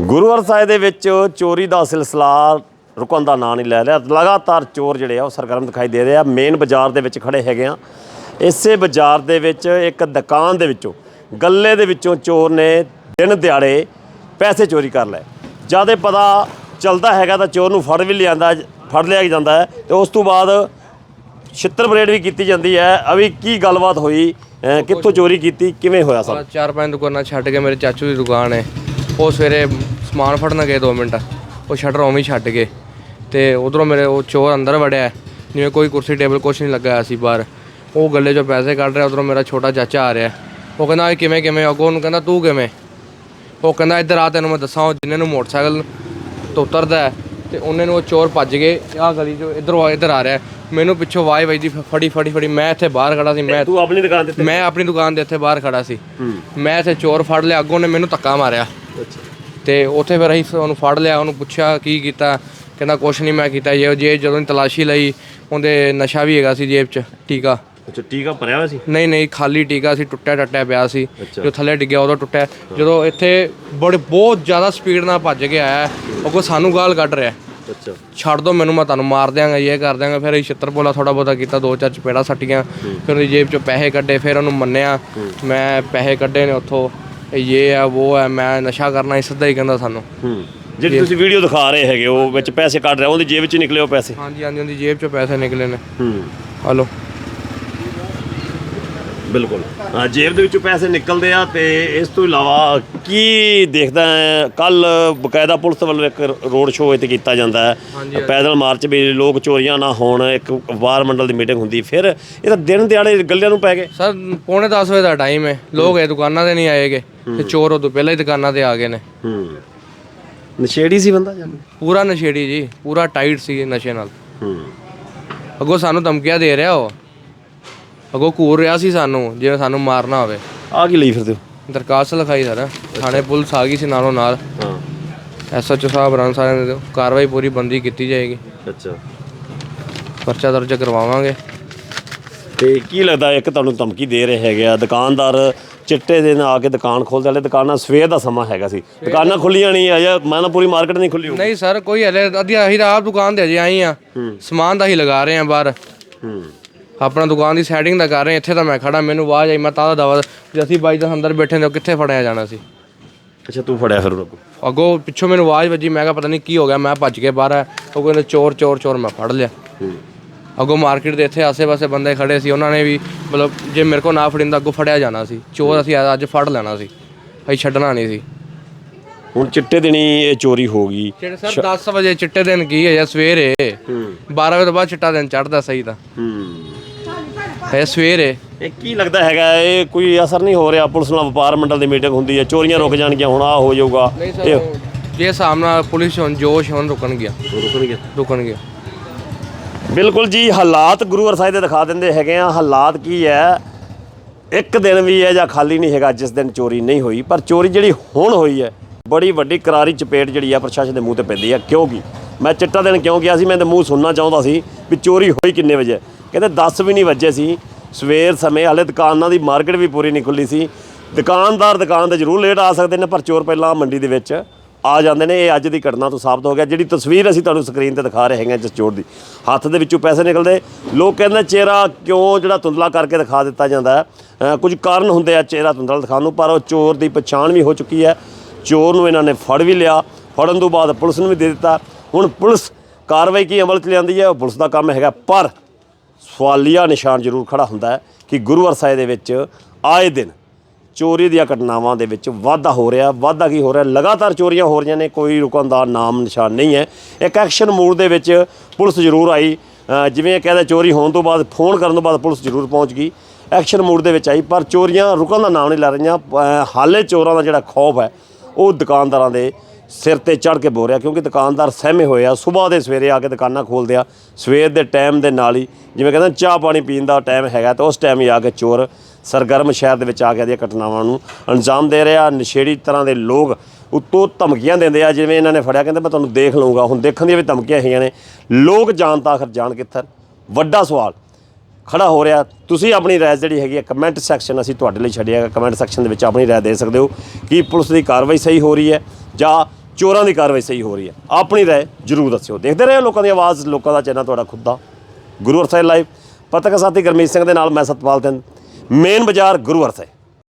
ਗੁਰੂਵਰ ਸਾਹਿਬ ਦੇ ਵਿੱਚ ਚੋਰੀ ਦਾ ਸਿਲਸਿਲਾ ਰੁਕਣ ਦਾ ਨਾਂ ਨਹੀਂ ਲੈ ਰਿਹਾ ਲਗਾਤਾਰ ਚੋਰ ਜਿਹੜੇ ਆ, ਉਹ ਸਰਗਰਮ ਦਿਖਾਈ ਦੇ ਰਹੇ ਆ। ਮੇਨ ਬਾਜ਼ਾਰ ਦੇ ਵਿੱਚ ਖੜੇ ਹੈਗੇ ਆ। ਇਸੇ ਬਾਜ਼ਾਰ ਦੇ ਵਿੱਚ ਇੱਕ ਦੁਕਾਨ ਦੇ ਵਿੱਚੋਂ, ਗੱਲੇ ਦੇ ਵਿੱਚੋਂ ਚੋਰ ਨੇ ਦਿਨ ਦਿਹਾੜੇ ਪੈਸੇ ਚੋਰੀ ਕਰ ਲਏ। ਜਦ ਇਹ ਪਤਾ ਚੱਲਦਾ ਹੈਗਾ ਤਾਂ ਚੋਰ ਨੂੰ ਫੜ ਵੀ ਲਿਆਂਦਾ, ਫੜ ਲਿਆ ਜਾਂਦਾ ਹੈ ਤੇ ਉਸ ਤੋਂ ਬਾਅਦ ਛਿੱਤਰ ਬਰੇਡ ਵੀ ਕੀਤੀ ਜਾਂਦੀ ਹੈ। ਅਭੀ ਕੀ ਗੱਲਬਾਤ ਹੋਈ? ਕਿੱਥੋਂ ਚੋਰੀ ਕੀਤੀ? ਕਿਵੇਂ ਹੋਇਆ ਸਭ? ਚਾਰ ਪੰਜ ਦੁਕਾਨਾਂ ਛੱਡ ਕੇ ਮੇਰੇ ਚਾਚੂ ਦੀ ਦੁਕਾਨ ਹੈ। ਉਹ ਸਵੇਰੇ ਸਮਾਨ ਫੜਨ ਗਏ 2 ਮਿੰਟ। ਉਹ ਸ਼ਟਰ ਉਵੇਂ ਹੀ ਛੱਡ ਗਏ। ਤੇ ਉਧਰੋਂ ਮੇਰੇ ਉਹ ਚੋਰ ਅੰਦਰ ਵੜਿਆ। ਜਿਵੇਂ ਕੋਈ ਕੁਰਸੀ ਟੇਬਲ ਕੁਛ ਨਹੀਂ ਲੱਗਾ ਸੀ ਬਾਹਰ। ਉਹ ਗੱਲੇ 'ਚੋਂ ਪੈਸੇ ਕੱਢ ਰਿਹਾ ਉਧਰੋਂ ਮੇਰਾ ਛੋਟਾ ਚਾਚਾ ਆ ਰਿਹਾ। ਉਹ ਕਹਿੰਦਾ ਇਹ ਕਿਵੇਂ ਕਿਵੇਂ? ਅੱਗੋਂ ਉਹਨੂੰ ਕਹਿੰਦਾ ਤੂੰ ਕਿਵੇਂ? ਉਹ ਕਹਿੰਦਾ ਇੱਧਰ ਆ ਤੈਨੂੰ ਮੈਂ ਦੱਸਾਂ। ਉਹ ਜਿੰਨੇ ਨੂੰ ਮੋਟਰਸਾਈਕਲ ਤੋਂ ਉਤਰਦਾ ਤੇ ਉਹਨੇ ਨੂੰ ਉਹ ਚੋਰ ਭੱਜ ਗਏ ਆਹ ਗਲੀ 'ਚੋਂ ਇੱਧਰੋਂ ਇੱਧਰ ਆ ਰਿਹਾ ਮੈਨੂੰ ਪਿੱਛੋਂ ਵਾਈ ਵੱਜਦੀ ਫੜੀ ਫੜੀ ਫੜੀ। ਮੈਂ ਇੱਥੇ ਬਾਹਰ ਖੜਾ ਸੀ। ਮੈਂ ਤੂੰ ਆਪਣੀ ਦੁਕਾਨ ਤੇ ਮੈਂ ਆਪਣੀ ਦੁਕਾਨ ਦੇ ਇੱਥੇ ਬਾਹਰ ਖੜਾ ਸੀ। ਮੈਂ ਇੱਥੇ ਚੋਰ ਫੜ ਲਿਆ। ਅੱਗੋਂ ਨੇ ਮੈਨੂੰ ਧੱਕਾ ਮਾਰਿਆ। ਤੇ ਉੱਥੇ ਫਿਰ ਅਸੀਂ ਉਹਨੂੰ ਫੜ ਲਿਆ ਉਹਨੂੰ ਪੁੱਛਿਆ ਕੀ ਕੀਤਾ ਕਹਿੰਦਾ ਕੁਛ ਨਹੀਂ ਮੈਂ ਕੀਤਾ ਜੇ ਜੇ ਜਦੋਂ ਦੀ ਤਲਾਸ਼ੀ ਲਈ ਉਹਦੇ ਨਸ਼ਾ ਵੀ ਹੈਗਾ ਸੀ ਜੇਬ 'ਚ ਟੀਕਾ। ਅੱਛਾ ਟੀਕਾ ਭਰਿਆ ਹੋਇਆ ਸੀ? ਨਹੀਂ ਨਹੀਂ ਖਾਲੀ ਟੀਕਾ ਸੀ ਟੁੱਟਿਆ ਟੱਟਿਆ ਪਿਆ ਸੀ। ਜੋ ਥੱਲੇ ਡਿੱਗਿਆ ਉਦੋਂ ਟੁੱਟਿਆ। ਜਦੋਂ ਇੱਥੇ ਬੜੇ ਬਹੁਤ ਜ਼ਿਆਦਾ ਸਪੀਡ ਨਾਲ ਭੱਜ ਕੇ ਆਇਆ ਅੱਗੋਂ ਸਾਨੂੰ ਗਾਲ ਕੱਢ ਰਿਹਾ। ਅੱਛਾ। ਛੱਡ ਦੋ ਮੈਨੂੰ ਮੈਂ ਤੁਹਾਨੂੰ ਮਾਰ ਦਿਆਂਗਾ ਇਹ ਕਰ ਦਿਆਂਗਾ। ਫਿਰ ਅਸੀਂ ਛਿੱਤਰ ਬੋਲਾ ਥੋੜਾ ਬਹੁਤਾ ਕੀਤਾ ਦੋ ਚਾਰ ਚਪੇੜਾ ਸੱਟੀਆਂ। ਫਿਰ ਉਹਦੀ ਜੇਬ ਚੋਂ ਪੈਸੇ ਕੱਢੇ ਫਿਰ ਉਹਨੂੰ ਮੰਨਿਆ। ਮੈਂ ਪੈਸੇ ਕੱਢੇ ਨੇ ਉੱਥੋਂ। ਇਹ ਆ ਉਹ ਹੈ ਮੈਂ ਨਸ਼ਾ ਕਰਨਾ ਹੀ ਸਿੱਧਾ ਹੀ ਕਹਿੰਦਾ ਸਾਨੂੰ। ਹੂੰ। ਜਿਹੜੀ ਤੁਸੀਂ ਵੀਡੀਓ ਦਿਖਾ ਰਹੇ ਹੈਗੇ ਉਹ ਵਿੱਚ ਪੈਸੇ ਕੱਢ ਰਿਹਾ ਉਹਦੀ ਜੇਬ 'ਚ ਨਿਕਲੇ ਉਹ ਪੈਸੇ? ਹਾਂਜੀ ਹਾਂਜੀ ਉਹਦੀ ਜੇਬ ਚੋਂ ਪੈਸੇ ਨਿਕਲੇ ਨੇ। ਹੂੰ। ਹਲੋ। ਬਿਲਕੁਲ। ਹਾਂ ਜੇਬ ਦੇ ਵਿੱਚੋਂ ਪੈਸੇ ਨਿਕਲਦੇ ਆ ਤੇ ਇਸ ਤੋਂ ਇਲਾਵਾ ਕੀ ਦੇਖਦਾ ਹੈ? ਕੱਲ ਬਕਾਇਦਾ ਪੁਲਿਸ ਵੱਲੋਂ ਇੱਕ ਰੋਡ ਸ਼ੋਅ ਇੱਥੇ ਕੀਤਾ ਜਾਂਦਾ ਹੈ। ਪੈਦਲ ਮਾਰਚ ਵੀ ਲੋਕ ਚੋਰੀਆਂ ਨਾ ਹੋਣ ਇੱਕ ਵਾਰ ਮੰਡਲ ਦੀ ਮੀਟਿੰਗ ਹੁੰਦੀ ਫਿਰ ਇਹ ਤਾਂ ਦਿਨ ਦਿਹਾੜੇ ਗੱਲਿਆਂ ਨੂੰ ਪੈ ਗਏ। ਸਰ ਪੌਣੇ 10 ਵਜੇ ਦਾ ਟਾਈਮ ਹੈ। ਲੋਕ ਇਹ ਦੁਕਾਨਾਂ ਤੇ ਨਹੀਂ ਆਏਗੇ। ਤੇ ਚੋਰ ਉਦੋਂ ਪਹਿਲਾਂ ਹੀ ਦੁਕਾਨਾਂ ਤੇ ਆ ਗਏ ਨੇ। ਹੂੰ। ਨਸ਼ੇੜੀ ਸੀ ਬੰਦਾ ਜਾਂ? ਪੂਰਾ ਨਸ਼ੇੜੀ ਜੀ ਪੂਰਾ ਟਾਈਟ ਸੀ ਨਸ਼ੇ ਨਾਲ। ਹੂੰ। ਅੱਗੋਂ ਸਾਨੂੰ ਧਮਕੀਆਂ ਦੇ ਰਿਹਾ ਉਹ। ਅੱਗੋਂ ਘੂਰ ਰਿਹਾ ਸੀ ਸਾਨੂੰ ਜਿਵੇਂ ਸਾਨੂੰ ਮਾਰਨਾ ਹੋਵੇ। ਆ ਕੀ ਲਈ ਫਿਰਦੇ ਹੋ? ਦਰਖਾਸਤ ਲਿਖਾਈ ਸਰ ਥਾਣੇ ਪੁਲਿਸ ਆ ਗਈ ਸੀ ਨਾਲੋਂ ਨਾਲ। ਹਾਂ। ਐਸਐਚਓ ਸਾਹਿਬ ਰਾਂ ਸਾਰਿਆਂ ਦੇ ਕਾਰਵਾਈ ਪੂਰੀ ਬੰਦੀ ਕੀਤੀ ਜਾਏਗੀ। ਅੱਛਾ। ਪਰਚਾ ਦਰਜ ਕਰਵਾਵਾਂਗੇ। ਤੇ ਕੀ ਲੱਗਦਾ ਇੱਕ ਤੁਹਾਨੂੰ ਧਮਕੀ ਦੇ ਰਹੇ ਹੈਗੇ ਆ? ਦੁਕਾਨਦਾਰ ਚਿੱਟੇ ਦਿਨ ਆ ਕੇ ਦੁਕਾਨ ਖੋਲਦੇ ਵਾਲੇ ਦੁਕਾਨਾਂ ਸਵੇਰ ਦਾ ਸਮਾਂ ਹੈਗਾ ਸੀ। ਦੁਕਾਨਾਂ ਖੁੱਲੀਆਂ ਨਹੀਂ ਅਜੇ ਮੈਂ ਨਾ ਪੂਰੀ ਮਾਰਕੀਟ ਨਹੀਂ ਖੁੱਲੀ ਹੋਈ ਨਹੀਂ ਸਰ ਕੋਈ ਹਲੇ ਅੱਧੀ ਅਸੀਂ ਤਾਂ ਆਪ ਦੁਕਾਨ ਤੇ ਅਜੇ ਆਏ ਆ। ਸਮਾਨ ਦਾ ਹੀ ਲਗਾ ਰਹੇ ਆ ਬਾਹਰ। ਹੂੰ। ਆਪਣਾ ਦੁਕਾਨ ਦੀ ਸੈਟਿੰਗ ਦਾ ਕਰ ਰਹੇ। ਇੱਥੇ ਤਾਂ ਮੈਂ ਖੜਾ ਮੈਨੂੰ ਆਵਾਜ਼ ਆਈ ਮੈਂ ਤਾਂ ਦਵਾ ਜੇ ਅਸੀਂ ਬਾਈ ਦਾ ਅੰਦਰ ਬੈਠੇ ਨੇ ਉਹ ਕਿੱਥੇ ਫੜਿਆ ਜਾਣਾ ਸੀ? ਅੱਛਾ ਤੂੰ ਫੜਿਆ ਫਿਰ ਉਹਨੂੰ ਅੱਗੋਂ। ਪਿੱਛੋਂ ਮੈਨੂੰ ਆਵਾਜ਼ ਵੱਜੀ ਮੈਂ ਕਿਹਾ ਪਤਾ ਨਹੀਂ ਕੀ ਹੋ ਗਿਆ ਮੈਂ ਭੱਜ ਕੇ ਬਾਹਰ ਆਇਆ ਉਹ ਕਹਿੰਦੇ ਚੋਰ ਚੋਰ ਚੋਰ ਮੈਂ ਫੜ ਲਿਆ। ਅੱਗੋਂ ਮਾਰਕੀਟ ਦੇ ਇੱਥੇ ਆਸੇ-ਪਾਸੇ ਬੰਦੇ ਖੜੇ ਸੀ ਉਹਨਾਂ ਨੇ ਵੀ ਮਤਲਬ ਜੇ ਮੇਰੇ ਕੋਲ ਨਾ ਫੜਿੰਦਾ ਅੱਗੋਂ ਫੜਿਆ ਜਾਣਾ ਸੀ ਚੋਰ ਅਸੀਂ ਅੱਜ ਫੜ ਲੈਣਾ ਸੀ ਅਸੀਂ ਛੱਡਣਾ ਨਹੀਂ ਸੀ। ਹੁਣ ਚਿੱਟੇ ਦਿਨੀ ਇਹ ਚੋਰੀ ਹੋ ਗਈ। ਜਿਹੜੇ ਸਰ 10 ਵਜੇ ਚਿੱਟੇ ਦਿਨ ਕੀ ਹੈ ਜਾਂ ਸਵੇਰੇ 12 ਵਜੇ ਤੋਂ ਬਾਅਦ ਚਿੱਟਾ ਦਿਨ ਚੜਦਾ ਸਹੀ ਤਾਂ। ਹੂੰ। ਸਵੇਰੇ। ਇਹ ਕੀ ਲੱਗਦਾ ਹੈਗਾ ਇਹ ਕੋਈ ਅਸਰ ਨਹੀਂ ਹੋ ਰਿਹਾ ਪੁਲਿਸ ਨਾਲ ਵਪਾਰ ਮੰਡਲ ਦੀ ਮੀਟਿੰਗ ਹੁੰਦੀ ਹੈ ਚੋਰੀਆਂ ਰੁਕ ਜਾਣਗੀਆਂ ਹੁਣ ਆ ਹੋ ਜਾਊਗਾ। ਸਰ ਜੇ ਸਾਹਮਣਾ ਪੁਲਿਸ ਹੁਣ ਜੋਸ਼ ਹੁਣ ਰੁਕਣ ਗਿਆ ਰੁਕਣਗੇ ਰੁਕਣ ਗਿਆ ਬਿਲਕੁਲ ਜੀ, ਹਾਲਾਤ ਗੁਰੂ ਸਾਹਿਬ ਦੇ ਦਿਖਾ ਦਿੰਦੇ ਹੈਗੇ ਆ। ਹਾਲਾਤ ਕੀ ਹੈ? ਇੱਕ ਦਿਨ ਵੀ ਹੈ ਜਾਂ ਖਾਲੀ ਨਹੀਂ ਹੈਗਾ, ਜਿਸ ਦਿਨ ਚੋਰੀ ਨਹੀਂ ਹੋਈ। ਪਰ ਚੋਰੀ ਜਿਹੜੀ ਹੁਣ ਹੋਈ ਹੈ, ਬੜੀ ਵੱਡੀ ਕਰਾਰੀ ਚਪੇਟ ਜਿਹੜੀ ਆ ਪ੍ਰਸ਼ਾਸਨ ਦੇ ਮੂੰਹ ਤੇ ਪੈਂਦੀ ਆ। ਕਿਉਂਕਿ ਮੈਂ ਚਿੱਟਾ ਦਿਨ ਕਿਉਂ ਗਿਆ ਸੀ? ਮੈਂ ਤੇ ਮੂੰਹ ਸੁਣਨਾ ਚਾਹੁੰਦਾ ਸੀ ਵੀ ਚੋਰੀ ਹੋਈ ਕਿੰਨੇ ਵਜੇ। ਕਹਿੰਦੇ 10 ਵੀ ਨਹੀਂ ਵੱਜੇ ਸੀ। ਸਵੇਰ ਸਮੇਂ ਹਾਲੇ ਦੁਕਾਨਾਂ ਦੀ ਮਾਰਕੀਟ ਵੀ ਪੂਰੀ ਨਹੀਂ ਖੁੱਲੀ ਸੀ। ਦੁਕਾਨਦਾਰ ਦੁਕਾਨ ਤੇ ਜ਼ਰੂਰ ਲੇਟ ਆ ਸਕਦੇ ਨੇ, ਪਰ ਚੋਰ ਪਹਿਲਾਂ ਮੰਡੀ ਦੇ ਵਿੱਚ ਆ ਜਾਂਦੇ ਨੇ, ਇਹ ਅੱਜ ਦੀ ਘਟਨਾ ਤੋਂ ਸਾਬਤ ਹੋ ਗਿਆ, ਜਿਹੜੀ ਤਸਵੀਰ ਅਸੀਂ ਤੁਹਾਨੂੰ ਸਕਰੀਨ ਤੇ ਦਿਖਾ ਰਹੇ ਹੈਗੇ ਜਿਸ ਚੋਰ ਦੀ। ਹੱਥ ਦੇ ਵਿੱਚੋਂ ਪੈਸੇ ਨਿਕਲਦੇ, ਲੋਕ ਕਹਿੰਦੇ ਚਿਹਰਾ ਕਿਉਂ ਜਿਹੜਾ ਧੁੰਦਲਾ ਕਰਕੇ ਦਿਖਾ ਦਿੱਤਾ ਜਾਂਦਾ ਕੁਝ ਕਾਰਨ ਹੁੰਦੇ ਆ ਚਿਹਰਾ ਧੁੰਦਲਾ ਦਿਖਾਉਣ ਨੂੰ, ਪਰ ਉਹ ਚੋਰ ਦੀ ਪਛਾਣ ਵੀ ਹੋ ਚੁੱਕੀ ਹੈ। ਚੋਰ ਨੂੰ ਇਹਨਾਂ ਨੇ ਫੜ ਵੀ ਲਿਆ, ਫੜਨ ਤੋਂ ਬਾਅਦ ਪੁਲਿਸ ਨੂੰ ਵੀ ਦੇ ਦਿੱਤਾ। ਹੁਣ ਪੁਲਿਸ ਕਾਰਵਾਈ ਕੀ ਅਮਲ ਚ ਲਿਆਂਦੀ ਹੈ, ਉਹ ਪੁਲਿਸ ਦਾ ਕੰਮ ਹੈਗਾ, ਪਰ ਸਵਾਲੀਆ ਨਿਸ਼ਾਨ ਜ਼ਰੂਰ ਖੜਾ ਹੁੰਦਾ ਹੈ ਕਿ ਗੁਰੂਵਰ ਸਾਹਿਬ ਦੇ ਵਿੱਚ ਆਏ ਦਿਨ ਚੋਰੀ ਦੀਆਂ ਘਟਨਾਵਾਂ ਦੇ ਵਿੱਚ ਵਾਧਾ ਹੋ ਰਿਹਾ। ਵਾਧਾ ਕੀ ਹੋ ਰਿਹਾ? ਲਗਾਤਾਰ ਚੋਰੀਆਂ ਹੋ ਰਹੀਆਂ ਨੇ, ਕੋਈ ਰੁਕਣ ਦਾ ਨਾਮ ਨਿਸ਼ਾਨ ਨਹੀਂ ਹੈ। ਇੱਕ ਐਕਸ਼ਨ ਮੂਡ ਦੇ ਵਿੱਚ ਪੁਲਿਸ ਜ਼ਰੂਰ ਆਈ। ਜਿਵੇਂ ਇਹ ਕਹਿੰਦੇ, ਚੋਰੀ ਹੋਣ ਤੋਂ ਬਾਅਦ, ਫੋਨ ਕਰਨ ਤੋਂ ਬਾਅਦ ਪੁਲਿਸ ਜ਼ਰੂਰ ਪਹੁੰਚ ਗਈ। ਐਕਸ਼ਨ ਮੂਡ ਦੇ ਵਿੱਚ ਆਈ, ਪਰ ਚੋਰੀਆਂ ਰੁਕਣ ਦਾ ਨਾਮ ਨਹੀਂ ਲੈ ਰਹੀਆਂ। ਹਾਲੇ ਚੋਰਾਂ ਦਾ ਜਿਹੜਾ ਖੌਫ ਹੈ, ਉਹ ਦੁਕਾਨਦਾਰਾਂ ਦੇ ਸਿਰ ਤੇ ਚੜ ਕੇ ਬੋ ਰਿਹਾ, ਕਿਉਂਕਿ ਦੁਕਾਨਦਾਰ ਸਹਿਮੇ ਹੋਏ ਆ। ਸਵੇਰ ਦੇ ਸਵੇਰੇ ਆ ਕੇ ਦੁਕਾਨਾਂ ਖੋਲਦੇ ਆ। ਸਵੇਰ ਦੇ ਟਾਈਮ ਦੇ ਨਾਲ ਹੀ, ਜਿਵੇਂ ਕਹਿੰਦੇ, ਚਾਹ ਪਾਣੀ ਪੀਣ ਦਾ ਟਾਈਮ ਹੈਗਾ, ਤਾਂ ਉਸ ਟਾਈਮ ਹੀ ਆ ਕੇ ਚੋਰ ਸਰਗਰਮ ਸ਼ਹਿਰ ਦੇ ਵਿੱਚ ਆ ਕੇ ਦੀਆਂ ਘਟਨਾਵਾਂ ਨੂੰ ਅੰਜਾਮ ਦੇ ਰਿਹਾ ਨਸ਼ੇੜੀ ਤਰ੍ਹਾਂ ਦੇ ਲੋਕ ਉੱਤੋਂ ਧਮਕੀਆਂ ਦਿੰਦੇ ਆ, ਜਿਵੇਂ ਇਹਨਾਂ ਨੇ ਫੜਿਆ, ਕਹਿੰਦੇ ਮੈਂ ਤੁਹਾਨੂੰ ਦੇਖ ਲਊਂਗਾ। ਹੁਣ ਦੇਖਣ ਦੀਆਂ ਵੀ ਧਮਕੀਆਂ ਹੈਗੀਆਂ ਨੇ। ਲੋਕ ਜਾਣ ਤਾਂ ਆਖਰ ਜਾਣ ਕਿੱਥੇ ਵੱਡਾ ਸਵਾਲ ਖੜਾ ਹੋ ਰਿਹਾ। ਤੁਸੀਂ ਆਪਣੀ ਰਾਏ ਜਿਹੜੀ ਹੈਗੀ ਹੈ ਕਮੈਂਟ ਸੈਕਸ਼ਨ ਅਸੀਂ ਤੁਹਾਡੇ ਲਈ ਛੱਡਿਆ ਕਮੈਂਟ ਸੈਕਸ਼ਨ ਦੇ ਵਿੱਚ ਆਪਣੀ ਰਾਏ ਦੇ ਸਕਦੇ ਹੋ ਕਿ ਪੁਲਿਸ ਦੀ ਕਾਰਵਾਈ ਸਹੀ ਹੋ ਰਹੀ ਹੈ ਜਾਂ ਚੋਰਾਂ ਦੀ ਕਾਰਵਾਈ ਸਹੀ ਹੋ ਰਹੀ ਹੈ। ਆਪਣੀ ਰਾਏ ਜਰੂਰ ਦੱਸਿਓ। ਦੇਖਦੇ ਰਹੋ ਲੋਕਾਂ ਦੀ ਆਵਾਜ਼, ਲੋਕਾਂ ਦਾ ਚੈਨਲ ਤੁਹਾਡਾ ਖੁਦ ਦਾ। ਗੁਰੂ ਅਰਸਾਈ ਲਾਈਵ ਪੱਤਰਕਾਰ ਸਾਥੀ ਗਰਮੀਤ ਸਿੰਘ ਦੇ ਨਾਲ ਮੈਂ ਸਤਪਾਲ ਸਿੰਘ ਮੇਨ ਬਾਜ਼ਾਰ ਗੁਰੂ ਹੈ